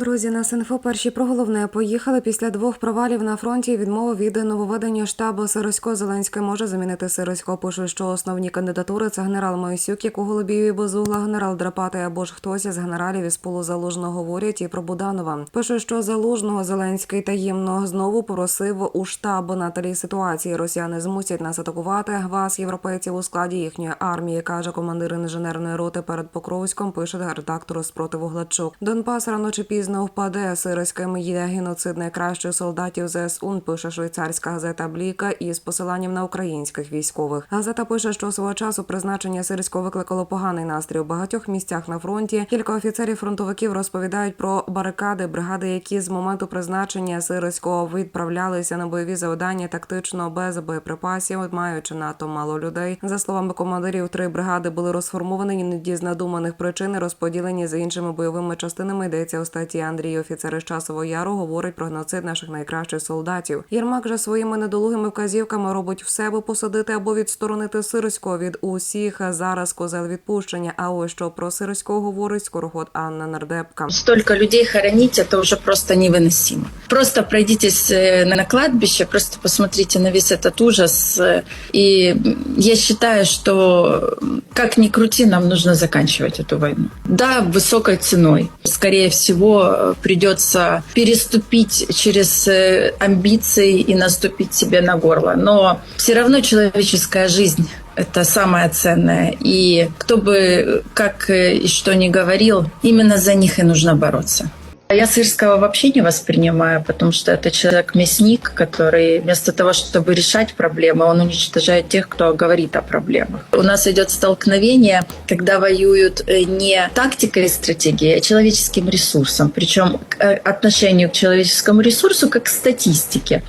Друзі, на Синфо перші про головне поїхали після двох провалів на фронті. Відмови від нововведення штабу Сиросько Зеленський може замінити Сиросько. Пишуть, що основні кандидатури це генерал Моїсюк, як у Голубів і Бозугла, генерал Драпатий або ж хтось із генералів із полу Залужного говорять і про Буданова. Пишуть, що Залужного Зеленський таємно знову просив у штаб на тлі ситуації. Росіяни змусять нас атакувати вас, європейців у складі їхньої армії, каже командир інженерної роти перед Покровськом. Пише редактор спротиву Гладчук. Донбас рано чи пізно впаде. Сироським є геноцид найкращих солдатів ЗСУ. Пише швейцарська газета Бліка із посиланням на українських військових. Газета пише, що свого часу призначення Сирського викликало поганий настрій у багатьох місцях на фронті. Кілька офіцерів фронтовиків розповідають про барикади, бригади, які з моменту призначення Сироського відправлялися на бойові завдання тактично без боєприпасів, маючи НАТО мало людей. За словами командирів, три бригади були розформовані іноді з надуманих причин, розподілені з іншими бойовими частинами. Йдеться у статті Андрій, офіцери з часового яру, говорить про геноцид наших найкращих солдатів. Єрмак же своїми недолугими вказівками робить все, аби посадити або відсторонити Сироського від усіх. Зараз козел відпущення. А ось що про Сироського говорить скороход Анна Нардепка. Столько людей хоронить, это уже просто невыносимо. Просто пройдитесь э, на кладбище, просто посмотрите на весь этот ужас. э, И я считаю, что м, как ни крути, нам нужно заканчивать эту войну. Да, высокой ценой. Скорее всего, э, придется переступить через э, амбиции и наступить себе на горло. Но все равно человеческая жизнь это самое ценное. И кто бы э, как э, и что ни говорил, именно за них и нужно бороться. Я Сырского вообще не воспринимаю, потому что это человек-мясник, который вместо того, чтобы решать проблемы, он уничтожает тех, кто говорит о проблемах. У нас идет столкновение, когда воюют э, не тактикой и стратегией, а человеческим ресурсом. Причем к э, отношению к человеческому ресурсу как к статистике.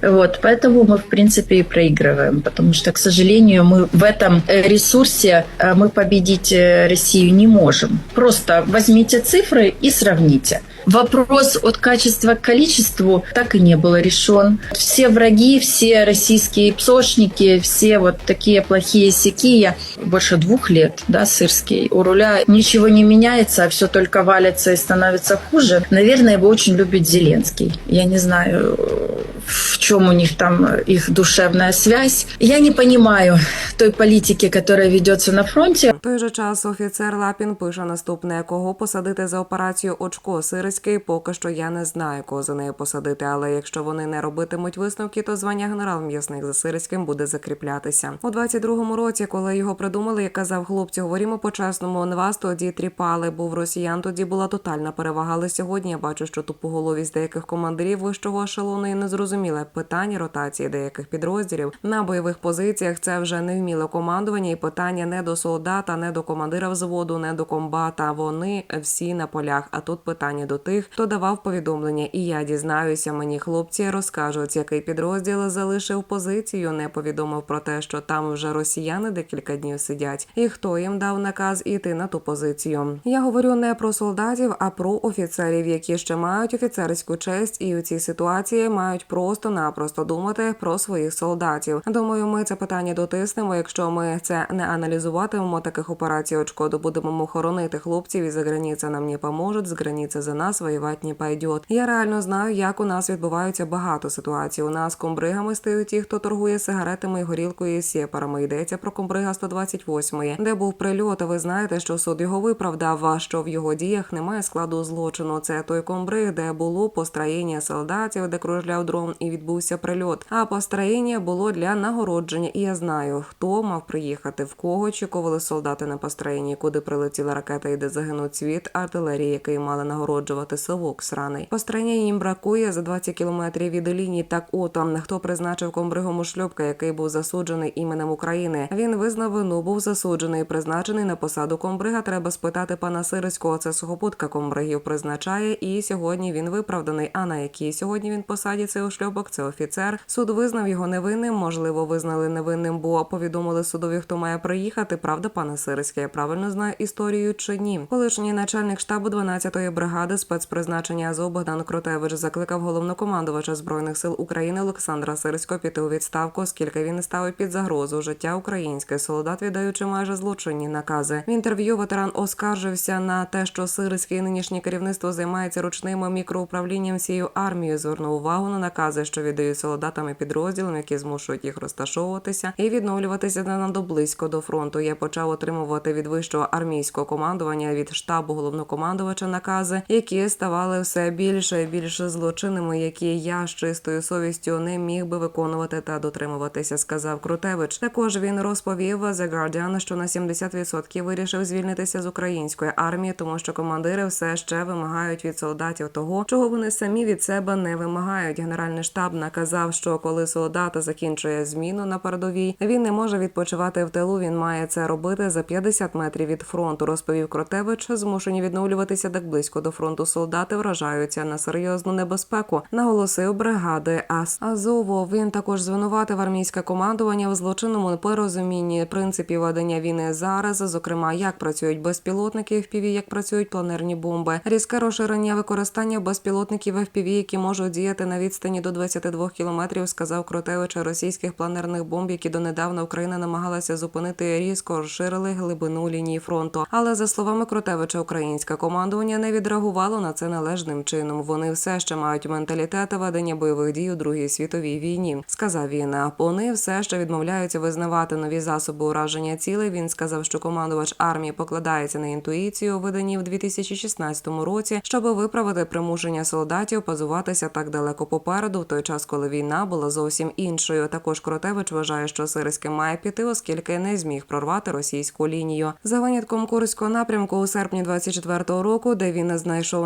Вот, поэтому мы, в принципе, и проигрываем, потому что, к сожалению, мы в этом э, ресурсе мы победить Россию не можем. Просто возьмите цифры и сравните. Вопрос от качества к количеству так и не был решен. Все враги, все российские псошники, все вот такие плохие сякие, больше двух лет, да, сырский, у руля ничего не меняется, а все только валится и становится хуже. Наверное, его очень любит Зеленский. Я не знаю, в чем у них там их душевная связь. Я не понимаю той политики, которая ведется на фронте. В той же час офіцер Лапін пише наступне: кого посадити за операцію очко Сирський. Поки що я не знаю, кого за нею посадити. Але якщо вони не робитимуть висновки, то звання генерал м'ясник за Сирським буде закріплятися у 22-му році, коли його придумали, я казав хлопці, говоримо по-чесному. Не вас тоді тріпали, був росіян. Тоді була тотальна перевага. Але сьогодні я бачу, що тупоголовість деяких командирів вищого ешелону і незрозуміле питання ротації деяких підрозділів на бойових позиціях. Це вже не вміле командування, і питання не до солдата, не до командира взводу, не до комбата. Вони всі на полях. А тут питання до тих, хто давав повідомлення. І я дізнаюся, мені хлопці розкажуть, який підрозділ залишив позицію, не повідомив про те, що там вже росіяни декілька днів сидять, і хто їм дав наказ іти на ту позицію. Я говорю не про солдатів, а про офіцерів, які ще мають офіцерську честь, і у цій ситуації мають просто-напросто думати про своїх солдатів. Думаю, ми це питання дотиснемо. Якщо ми це не аналізуватимемо, таких операцій очкоду будемо хоронити хлопців і за границя нам не поможуть, з границі за нас воювати не пойдет. Я реально знаю, як у нас відбуваються багато ситуацій. У нас комбригами стають ті, хто торгує сигаретами і горілкою і сєпарами. Йдеться про комбрига 128, де був прильот. а Ви знаєте, що суд його виправдав, що в його діях немає складу злочину. Це той комбриг, де було построєння солдатів, де кружляв дрон і відбувся прильот. А построєння було для нагородження. І я знаю, хто мав приїхати, в кого очікували солдати на построєнні, куди прилетіла ракета і де загинув цвіт артилерії, який мали нагороджувати совок сраний. Построєння їм бракує за 20 кілометрів від лінії. Так от там хто призначив комбригом Ушльопка, який був засуджений іменем України. Він визнав вину, був засуджений, і призначений на посаду комбрига. Треба спитати пана Сириського. Це сухопутка комбригів призначає, і сьогодні він виправданий. А на якій сьогодні він посаді цей ушльопок? Це офіцер. Суд визнав його невинним. Можливо, визнали невинним, бо повідомили судові, хто має приїхати. Правда, пане Сириське, я правильно знаю історію чи ні? Колишній начальник штабу 12-ї бригади з спецпризначення АЗО Богдан Кротевич закликав головнокомандувача збройних сил України Олександра Сирського піти у відставку, оскільки він ставить під загрозу життя українських солдат, віддаючи майже злочинні накази. В інтерв'ю ветеран оскаржився на те, що сирське нинішнє керівництво займається ручним мікроуправлінням всією армією. Звернув увагу на накази, що віддають солдатам і підрозділам, які змушують їх розташовуватися і відновлюватися не надто близько до фронту. Я почав отримувати від вищого армійського командування від штабу головнокомандувача накази, які ставали все більше і більше злочинними, які я з чистою совістю не міг би виконувати та дотримуватися, сказав Крутевич. Також він розповів The Guardian, що на 70% вирішив звільнитися з української армії, тому що командири все ще вимагають від солдатів того, чого вони самі від себе не вимагають. Генеральний штаб наказав, що коли солдат закінчує зміну на передовій, він не може відпочивати в тилу. Він має це робити за 50 метрів від фронту. Розповів Кротевич. Змушені відновлюватися так близько до фронту. Солдати вражаються на серйозну небезпеку. Наголосив бригади АС Азово. Він також звинуватив армійське командування в злочинному непорозумінні принципів ведення війни зараз. Зокрема, як працюють безпілотники FPV, як працюють планерні бомби, різке розширення використання безпілотників FPV, які можуть діяти на відстані до 22 кілометрів, сказав Кротевич російських планерних бомб, які донедавна Україна намагалася зупинити, різко розширили глибину лінії фронту. Але за словами Кротевича, українське командування не відреагувало на це належним чином. Вони все ще мають менталітет ведення бойових дій у другій світовій війні. Сказав він. Вони все ще відмовляються визнавати нові засоби ураження цілей. Він сказав, що командувач армії покладається на інтуїцію, видані в 2016 році, щоб виправити примушення солдатів позуватися так далеко попереду, в той час, коли війна була зовсім іншою. Також Кротевич вважає, що Сирський має піти, оскільки не зміг прорвати російську лінію. За винятком Курського напрямку у серпні 24-го року, де він знайшов